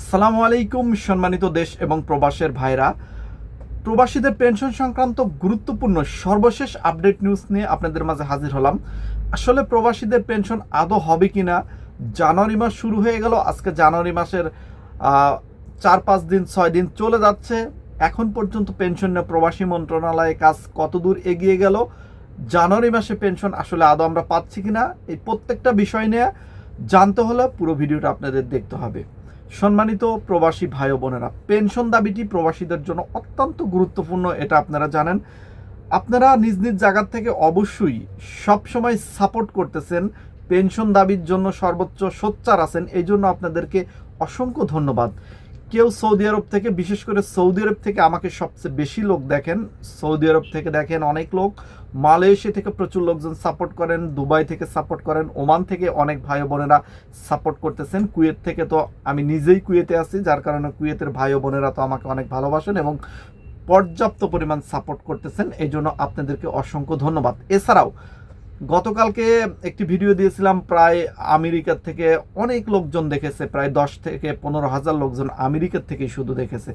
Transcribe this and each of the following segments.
আসসালামু আলাইকুম, সম্মানিত দেশ এবং প্রবাসের ভাইরা। প্রবাসীদের পেনশন সংক্রান্ত গুরুত্বপূর্ণ সর্বশেষ আপডেট নিউজ নিয়ে আপনাদের মাঝে হাজির হলাম। আসলে প্রবাসীদের পেনশন আদৌ হবে কিনা, জানুয়ারি মাস শুরু হয়ে গেল। আজকে জানুয়ারি মাসের চার, পাঁচ দিন, ছয় দিন চলে যাচ্ছে। এখন পর্যন্ত পেনশন নিয়ে প্রবাসী মন্ত্রণালয়ে কাজ কতদূর এগিয়ে গেল, জানুয়ারি মাসে পেনশন আসলে আদৌ আমরা পাচ্ছি কিনা, এই প্রত্যেকটা বিষয় নিয়ে জানতে হলে পুরো ভিডিওটা আপনাদের দেখতে হবে। সম্মানিত প্রবাসী ভাই বোনেরা, পেনশন দাবিটি প্রবাসীদের জন্য অত্যন্ত গুরুত্বপূর্ণ, এটা আপনারা জানেন। আপনারা নিজ নিজ জায়গার থেকে অবশ্যই সবসময় সাপোর্ট করতেছেন, পেনশন দাবির জন্য সর্বোচ্চ সোচ্চার আছেন, এই জন্য আপনাদেরকে অসংখ্য ধন্যবাদ। কেউ সৌদি আরব থেকে, বিশেষ করে সৌদি আরব থেকে আমাকে সবচেয়ে বেশি লোক দেখেন। সৌদি আরব থেকে দেখেন অনেক লোক। মালয়েশিয়া থেকে প্রচুর লোকজন সাপোর্ট করেন, দুবাই থেকে সাপোর্ট করেন, ওমান থেকে অনেক ভাই বোনেরা সাপোর্ট করতেছেন। কুয়েত থেকে তো আমি নিজেই কুয়েতে আছি, যার কারণে কুয়েতের ভাই বোনেরা তো আমাকে অনেক ভালোবাসেন এবং পর্যাপ্ত পরিমাণ সাপোর্ট করতেছেন। এই জন্য আপনাদেরকে অসংখ্য ধন্যবাদ। এছাড়াও গতকালকে একটি ভিডিও দিয়েছিলাম, প্রায় আমেরিকার থেকে অনেক লোকজন দেখেছে, প্রায় দশ থেকে পনেরো হাজার লোকজন আমেরিকার থেকেই শুধু দেখেছে।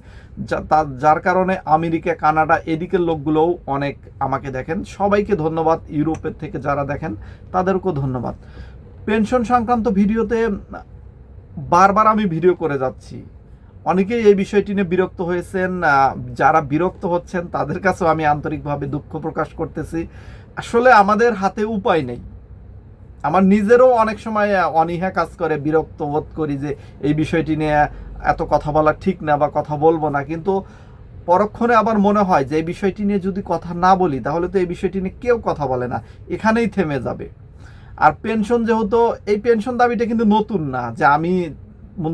যার কারণে আমেরিকা, কানাডা এদিকের লোকগুলোও অনেক আমাকে দেখেন। সবাইকে ধন্যবাদ, ইউরোপের থেকে যারা দেখেন, তাদেরকেও ধন্যবাদ। পেনশন সংক্রান্ত ভিডিওতে বারবার আমি ভিডিও করে যাচ্ছি। অনেকেই এই বিষয়টি নিয়ে বিরক্ত হয়েছেন যারা বিরক্ত হচ্ছেন, তাদের কাছেও আমি আন্তরিকভাবে দুঃখ প্রকাশ করতেছি। আসলে আমাদের হাতে উপায় নেই। আমার নিজেরও অনেক সময় অনীহা কাজ করে, বিরক্ত বোধ করি যে এই বিষয়টি নিয়ে এত কথা বলা ঠিক না বা কথা বলব না। কিন্তু পরক্ষণে আবার মনে হয় যে এই বিষয়টি নিয়ে যদি কথা না বলি, তাহলে তো এই বিষয়টি নিয়ে কেউ কথা বলে না। এখানেই থেমে যাবে। আর পেনশন যেহেতু, এই পেনশন দাবিটা কিন্তু নতুন না, যে আমি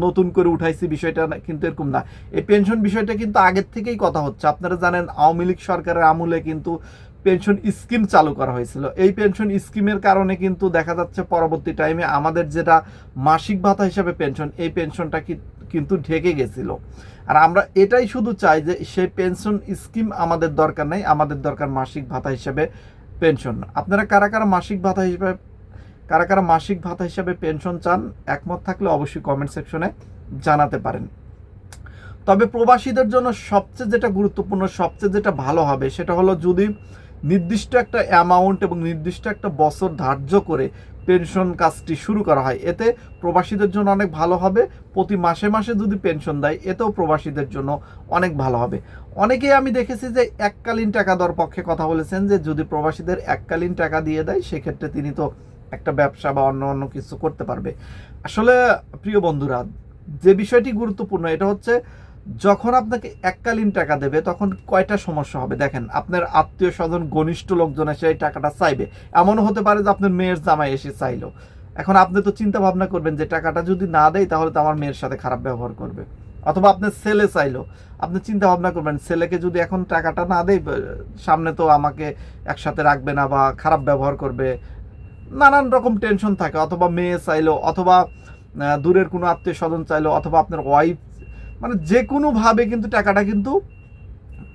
নতুন করে উঠাইছি বিষয়টা কিন্তু এরকম না। এই পেনশন বিষয়টা কিন্তু আগের থেকেই কথা হচ্ছে। আপনারা জানেন, আওয়ামী লীগ সরকারের আমলে কিন্তু পেনশন স্কিম চালু করা হয়েছিল। এই পেনশন স্কিমের কারণে কিন্তু দেখা যাচ্ছে পরবর্তী টাইমে আমাদের যেটা মাসিক ভাতা হিসাবে পেনশন, এই পেনশনটা কিন্তু ঢেকে গেছিল। আর আমরা এটাই শুধু চাই যে সেই পেনশন স্কিম আমাদের দরকার নেই, আমাদের দরকার মাসিক ভাতা হিসাবে পেনশন। আপনারা কারা কারা মাসিক ভাতা হিসাবে, কারা কারা মাসিক ভাতা হিসাবে পেনশন চান, একমত থাকলে অবশ্যই কমেন্ট সেকশনে জানাতে পারেন। তবে প্রবাসীদের জন্য সবচেয়ে যেটা গুরুত্বপূর্ণ, সবচেয়ে যেটা ভালো হবে, সেটা হলো যদি নির্দিষ্ট একটা অ্যামাউন্ট এবং নির্দিষ্ট একটা বছর ধার্য করে পেনশন কাজটি শুরু করা হয়। এতে প্রবাসীদের জন্য অনেক ভালো হবে। প্রতি মাসে মাসে যদি পেনশন দেয়, এতেও প্রবাসীদের জন্য অনেক ভালো হবে। অনেকেই আমি দেখেছি যে এককালীন টাকা দেওয়ার পক্ষে কথা বলেছেন যে যদি প্রবাসীদের এককালীন টাকা দিয়ে দেয়, সেক্ষেত্রে তিনি তো একটা ব্যবসা বা অন্য অন্য কিছু করতে পারবে। আসলে প্রিয় বন্ধুরা, যে বিষয়টি গুরুত্বপূর্ণ, এটা হচ্ছে যখন আপনাকে এককালীন টাকা দেবে, তখন কয়টা সমস্যা হবে? দেখেন, আপনার আত্মীয় স্বজন, ঘনিষ্ঠ লোকজন এসে এই টাকাটা চাইবে। এমনও হতে পারে যে আপনার মেয়ের জামাই এসে চাইলো। এখন আপনি তো চিন্তা ভাবনা করবেন যে টাকাটা যদি না দেয়, তাহলে তো আমার মেয়ের সাথে খারাপ ব্যবহার করবে। অথবা আপনার ছেলে চাইলো। আপনি চিন্তা ভাবনা করবেন, ছেলেকে যদি এখন টাকাটা না দেয় সামনে তো আমাকে একসাথে রাখবে না বা খারাপ ব্যবহার করবে। নানান রকম টেনশন থাকে। অথবা মেয়ে চাইলো, অথবা দূরের কোনো আত্মীয় স্বজন চাইলো, অথবা আপনার ওয়াইফ মানে যে কোনোভাবে কিন্তু টাকাটা কিন্তু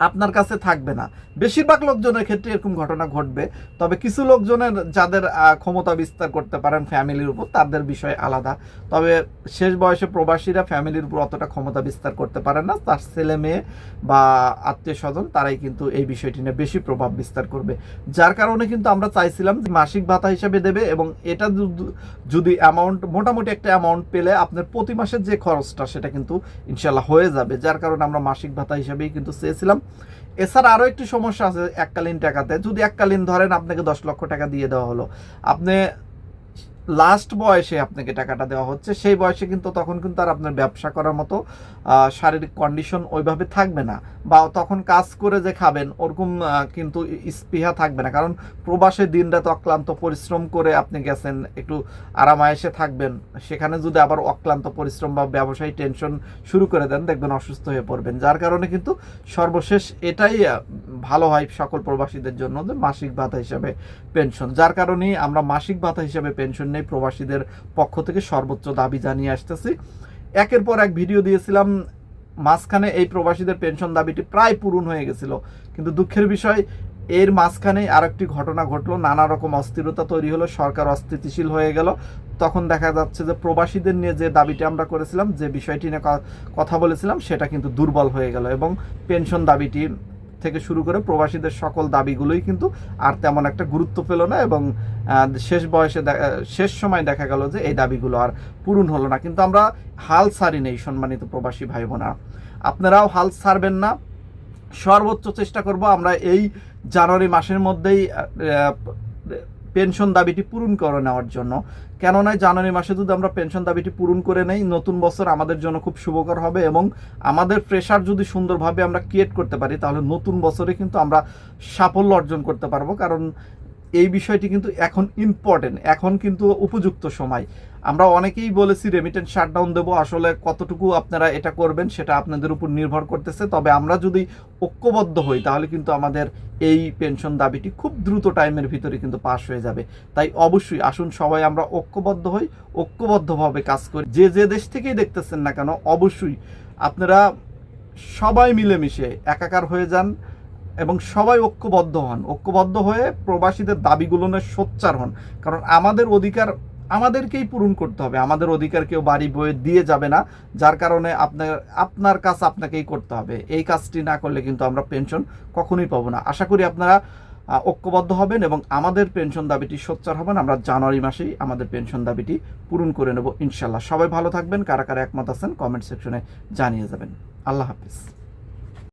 আপনার কাছে থাকবে না। বেশিরভাগ লোকজনের ক্ষেত্রে এরকম ঘটনা ঘটবে, তবে কিছু লোকজনের যাদের ক্ষমতা বিস্তার করতে পারেন ফ্যামিলির উপর, তাদের বিষয় আলাদা। তবে শেষ বয়সে প্রবাসীরা ফ্যামিলির উপর অতটা ক্ষমতা বিস্তার করতে পারে না। তার ছেলে মেয়ে বা আত্মীয় স্বজন তারাই কিন্তু এই বিষয়টি নিয়ে বেশি প্রভাব বিস্তার করবে। যার কারণে কিন্তু আমরা চাইছিলাম যে মাসিক ভাতা হিসাবে দেবে এবং এটা যদি অ্যামাউন্ট মোটামুটি একটা অ্যামাউন্ট পেলে আপনার প্রতি মাসের যে খরচটা, সেটা কিন্তু ইনশাল্লাহ হয়ে যাবে। যার কারণে আমরা মাসিক ভাতা হিসাবেই কিন্তু চেয়েছিলাম। এছাড়া আরও একটি সমস্যা আছে এককালীন টাকাতে। যদি এককালীন ধরেন, আপনাকে দশ লক্ষ টাকা দিয়ে দেওয়া হলো। আপনি লাস্ট বয়সে আপনাকে টাকাটা দেওয়া হচ্ছে, সেই বয়সে কিন্তু তখন কিন্তু আর আপনার ব্যবসা করার মতো শারীরিক কন্ডিশন ওইভাবে থাকবে না। বা তখন কাজ করে যে খাবেন, ওরকম কিন্তু স্পৃহা থাকবে না। কারণ প্রবাসে দিনরাত অক্লান্ত পরিশ্রম করে আপনি গেছেন, একটু আরামায়েসে থাকবেন। সেখানে যদি আবার অক্লান্ত পরিশ্রম বা ব্যবসায়ী টেনশন শুরু করে দেন, দেখবেন অসুস্থ হয়ে পড়বেন। যার কারণে কিন্তু সর্বশেষ এটাই ভালো হয় সকল প্রবাসীদের জন্য যে মাসিক ভাতা হিসাবে পেনশন যার কারণেই আমরা মাসিক ভাতা হিসাবে পেনশন নেই প্রবাসীদের পক্ষ থেকে সর্বোচ্চ দাবি জানিয়ে আসতেছি। একের পর এক ভিডিও দিয়েছিলাম, মাঝখানে এই প্রবাসীদের পেনশন দাবিটি প্রায় পূরণ হয়ে গেছিল। কিন্তু দুঃখের বিষয়, এর মাঝখানে আরেকটি ঘটনা ঘটলো, নানা রকম অস্থিরতা তৈরি হলো, সরকার অস্থিতিশীল হয়ে গেল। তখন দেখা যাচ্ছে যে প্রবাসীদের নিয়ে যে দাবিটি আমরা করেছিলাম, যে বিষয়টি নিয়ে কথা বলেছিলাম, সেটা কিন্তু দুর্বল হয়ে গেল এবং পেনশন দাবিটি থেকে শুরু করে প্রবাসীদের সকল দাবিগুলোই কিন্তু আর তেমন একটা গুরুত্ব পেল না এবং শেষ বয়সে শেষ সময় দেখা গেল যে এই দাবিগুলো আর পূরণ হলো না। কিন্তু আমরা হাল ছাড়ি নেই সম্মানিত প্রবাসী ভাই বোনা আপনারাও হাল ছাড়বেন না। সর্বোচ্চ চেষ্টা করব আমরা এই জানুয়ারি মাসের মধ্যেই পেনশন দাবিটি পূরণ করে নেওয়ার জন্য। কেননা জানুয়ারি মাসে যদি আমরা পেনশন দাবিটি পূরণ করে নেই, নতুন বছর আমাদের জন্য খুব শুভকর হবে এবং আমাদের প্রেশার যদি সুন্দরভাবে আমরা ক্রিয়েট করতে পারি, তাহলে নতুন বছরে কিন্তু আমরা সাফল্য অর্জন করতে পারব। কারণ এই বিষয়টি কিন্তু এখন ইম্পর্টেন্ট এখন কিন্তু উপযুক্ত সময়। আমরা অনেকেই বলেছি রেমিটেন্স শাটডাউন দেবো, আসলে কতটুকু আপনারা এটা করবেন সেটা আপনাদের উপর নির্ভর করতেছে। তবে আমরা যদি ঐক্যবদ্ধ হই, তাহলে কিন্তু আমাদের এই পেনশন দাবিটি খুব দ্রুত টাইমের ভিতরে কিন্তু পাশ হয়ে যাবে। তাই অবশ্যই আসুন সবাই আমরা ঐক্যবদ্ধ হই, ঐক্যবদ্ধভাবে কাজ করি। যে যে দেশ থেকেই দেখতেছেন না কেন, অবশ্যই আপনারা সবাই মিলেমিশে একাকার হয়ে যান এবং সবাই ঐক্যবদ্ধ হন। ঐক্যবদ্ধ হয়ে প্রবাসীদের দাবিগুলো নিয়ে সোচ্চার হন। কারণ আমাদের অধিকার আমাদেরকেই পূরণ করতে হবে। আমাদের অধিকার কেউ বাড়ি বয়ে দিয়ে যাবে না। যার কারণে আপনার আপনার কাজ আপনাকেই করতে হবে। এই কাজটি না করলে কিন্তু আমরা পেনশন কখনোই পাবো না। আশা করি আপনারা ঐক্যবদ্ধ হবেন এবং আমাদের পেনশন দাবিটি সোচ্চার হবেন। আমরা জানুয়ারি মাসেই আমাদের পেনশন দাবিটি পূরণ করে নেব ইনশাল্লাহ সবাই ভালো থাকবেন। কারা কারা একমত আছেন কমেন্ট সেকশনে জানিয়ে যাবেন। আল্লাহ হাফিজ।